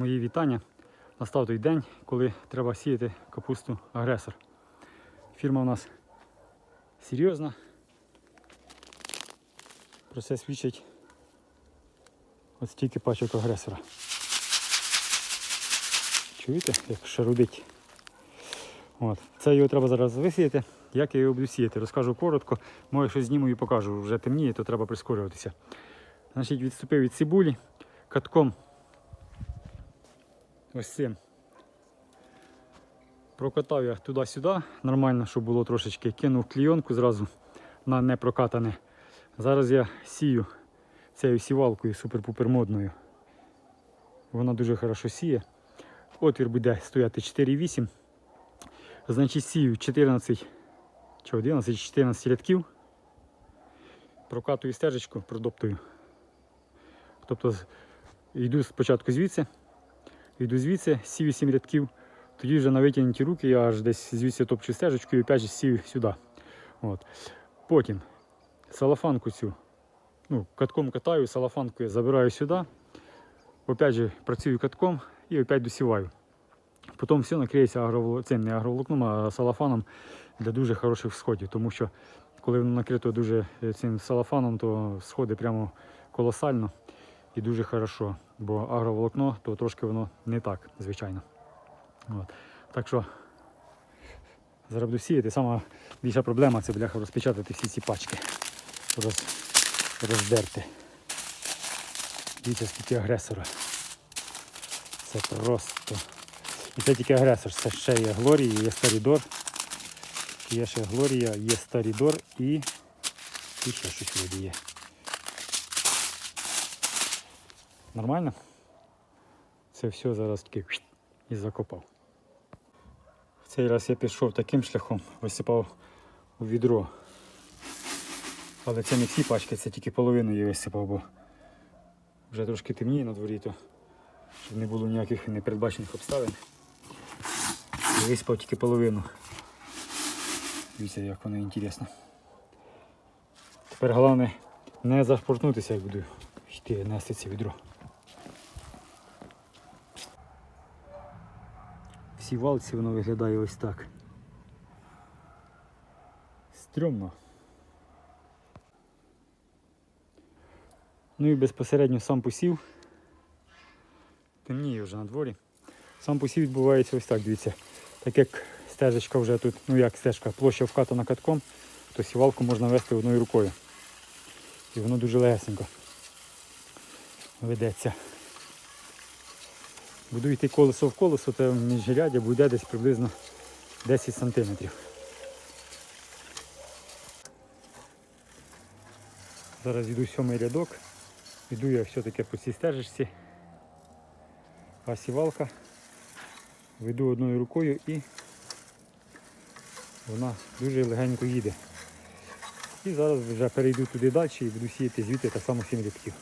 Мої вітання. Настав той день, коли треба сіяти капусту агресор. Фірма у нас серйозна. Про це свідчить ось стільки пачок агресора. Чуєте, як шарудить? От. Це його треба зараз висіяти. Як я його буду сіяти? Розкажу коротко, може щось зніму і покажу. Вже темніє, то треба прискорюватися. Значить, відступив від цибулі катком ось цим. Прокатав я туди-сюди, нормально, щоб було трошечки. Кинув клійонку зразу на непрокатане. Зараз я сію цією сівалкою супер-пупер модною. Вона дуже хорошо сіє. Отвір буде стояти 4,8. Значить, сію 14 чи 11 14 рядків. Прокатую стежечку, продоптую. Тобто йду спочатку звідси, йду звідси, сію 7 рядків, тоді вже на витягнуті руки я аж десь звідси топчу стежечку і опять же сію сюди. От. Потім салафанку цю, ну, катком катаю, салафанку забираю сюди, опять же працюю катком і опять досіваю. Потім все накриється агроволо... цим не агроволокном, а салафаном для дуже хороших сходів. Тому що коли воно накрито дуже е, цим салафаном, то сходи прямо колосально і дуже хорошо. Бо агроволокно, то трошки воно не так, звичайно. От. Так що зараз буду сіяти. Сама більша проблема це бляха розпечатати всі ці пачки. Роз... Роздерти. Дивіться, скільки агресора. Це просто. І це тільки агресор. Це ще є Глорія, є Старідор. Є ще Глорія, є Старідор і, і ще щось є. Нормально? Це все зараз таки і закопав. В цей раз я пішов таким шляхом, висипав у відро. Але це не всі пачки, це тільки половину я висипав, бо вже трошки темніє на дворі, то щоб не було ніяких непередбачених обставин. Я висипав тільки половину. Дивіться, як воно інтересно. Тепер головне не зашпортнутися, як буду йти нести це відро. Всі валці воно виглядає ось так. Стрьомно. Ну і безпосередньо сам посів. Темніє вже на дворі. Сам посів відбувається ось так, дивіться. Так як стежечка вже тут, ну як стежка, площа вкатана катком, то сівалку можна вести одною рукою. І воно дуже легесенько ведеться. Буду йти колесо в колесо, то міжрядя буде десь приблизно 10 сантиметрів. Зараз йду сьомий рядок. Йду я все-таки по цій стежечці. А сівалка веду одною рукою і вона дуже легенько їде. І зараз вже перейду туди далі і буду сіяти звідти так само 7 рядків.